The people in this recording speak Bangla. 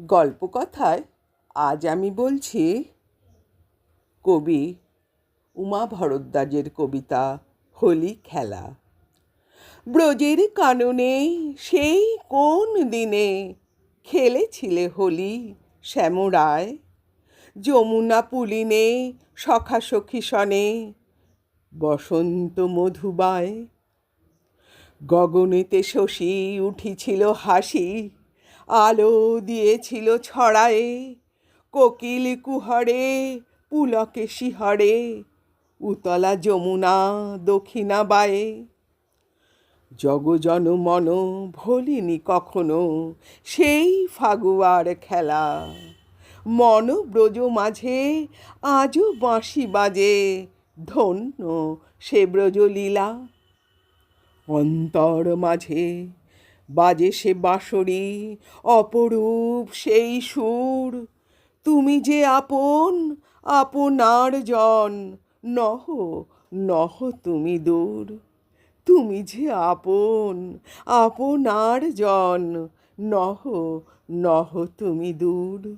গল্পকথায় আজ আমি বলছি কবি উমা ভরদ্বাজের কবিতা হোলি খেলা। ব্রজের কাননে সেই কোন দিনে খেলেছিলে হোলি শ্যামরায়? যমুনা পুলিনে, সখা সখী সনে, বসন্ত মধুবায়। গগনেতে শশী উঠিছিল হাসি আলো দিয়েছিল ছড়ায়ে, কোকিল কুহরে, পুলকে শিহরে, উতলা যমুনা দক্ষিণা বায়ে। জগজন মন ভোলিনি কখনো সেই ফাগুয়ার খেলা। মন ব্রজ মাঝে আজও বাঁশি বাজে, ধন্য সে ব্রজলীলা। অন্তর মাঝে বাজে সে বাঁশরি, অপরূপ সেই সুর। তুমি যে আপন, আপনার জন, নহ নহ তুমি দূর। তুমি যে আপন, আপনার জন, নহ নহ তুমি দূর।